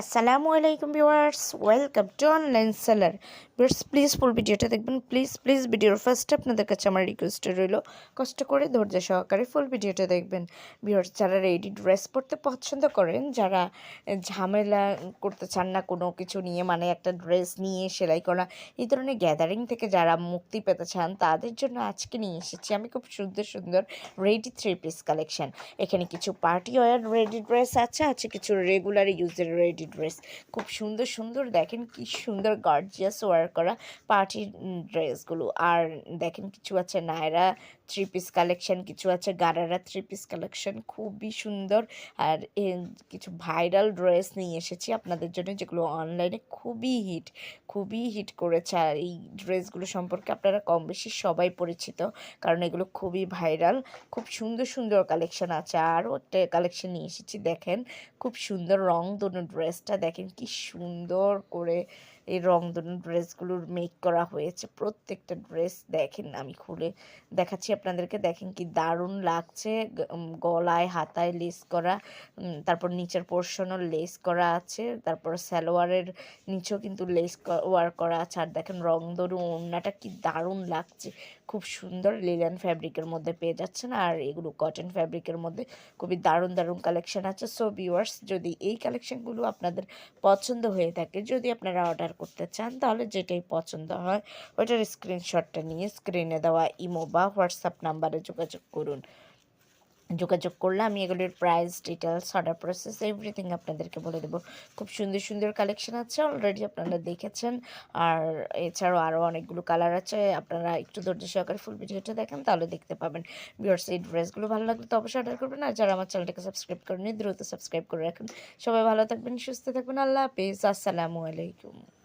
আসসালামু আলাইকুম viewers welcome to online seller viewers please full ভিডিওটা দেখবেন। প্লিজ প্লিজ ভিডিওর ফার্স্টে আপনাদের কাছে আমার রিকোয়েস্ট রইল। কষ্ট করে, ধৈর্য সহকারে ফুল ভিডিওটা দেখবেন। ভিউয়ার্স যারা রেডি ড্রেস পরতে পছন্দ করেন, যারা ঝামেলা করতে চান না, কোনো কিছু নিয়ে মানে একটা ড্রেস নিয়ে, সেলাই করা, এই ধরনের গ্যাদারিং থেকে যারা মুক্তি পেতে চান, তাদের জন্য আজকে নিয়ে এসেছি আমি খুব সুন্দর সুন্দর রেডি থ্রি পিস কালেকশন এখানে কিছু পার্টি ওয়ার রেডি ড্রেস আছে আছে কিছু রেগুলার ইউজের রেডি ড্রেস। খুব সুন্দর সুন্দর। দেখেন কি সুন্দর গার্জিয়াস ওয়ার করা পার্টি ড্রেসগুলো। আর দেখেন কিছু আছে নায়রা থ্রি পিস কালেকশন কিছু আছে গারারা থ্রি পিস কালেকশন খুবই সুন্দর। আর কিছু ভাইরাল ড্রেস নিয়ে এসেছি আপনাদের জন্য, যেগুলো অনলাইনে খুবই হিট খুবই হিট করেছে। আর এই ড্রেসগুলো সম্পর্কে আপনারা কম বেশি সবাই পরিচিত, কারণ এগুলো খুবই ভাইরাল খুব সুন্দর সুন্দর কালেকশন আছে। আরও একটা কালেকশন নিয়ে এসেছি, দেখেন। খুব সুন্দর রং দোনো ড্রেসটা দেখেন কি সুন্দর করে এই রং রংধনু ড্রেসগুলোর মেক করা হয়েছে। প্রত্যেকটা ড্রেস দেখেন আমি খুলে দেখাচ্ছি আপনাদেরকে। দেখেন কি দারুণ লাগছে। গলায়, হাতায় লেস করা তারপর নিচের পোর্শনও লেস করা আছে। তারপর সালোয়ারের নিচেও কিন্তু লেস ওয়ার করা আছে। আর দেখেন রং রংধনু ওড়নাটা কি দারুণ লাগছে। খুব সুন্দর লিলেন ফ্যাব্রিকের মধ্যে পেয়ে যাচ্ছেন। আর এগুলো কটন ফ্যাব্রিকের মধ্যে খুবই দারুণ দারুণ কালেকশন আছে। সো ভিউয়ার্স যদি এই কালেকশনগুলো আপনাদের পছন্দ হয়ে থাকে, যদি আপনারা অর্ডার করতে চান, তাহলে যেটাই পছন্দ হয় ওইটার স্ক্রিনশটটা নিয়ে স্ক্রিনে দেওয়া ইমো বা হোয়াটসঅ্যাপ নাম্বারে যোগাযোগ করুন। যোগাযোগ করলে আমি এগুলির price details order process everything আপনাদেরকে বলে দেবো। খুব সুন্দর সুন্দর কালেকশন আছে অলরেডি আপনারা দেখেছেন। আর এছাড়াও আরও অনেকগুলো কালার আছে, আপনারা একটু ধৈর্য সহকারে ফুল ভিডিওটা দেখেন, তাহলে দেখতে পাবেন। বিয়ার্স এই ড্রেসগুলো ভালো লাগলে তো অবশ্যই অর্ডার করবেন। আর যারা আমার চ্যানেলটাকে সাবস্ক্রাইব করেনি দ্রুত সাবস্ক্রাইব করে রাখুন। সবাই ভালো থাকবেন, সুস্থ থাকবেন। আল্লাহ হাফিজ। আসসালামু আলাইকুম।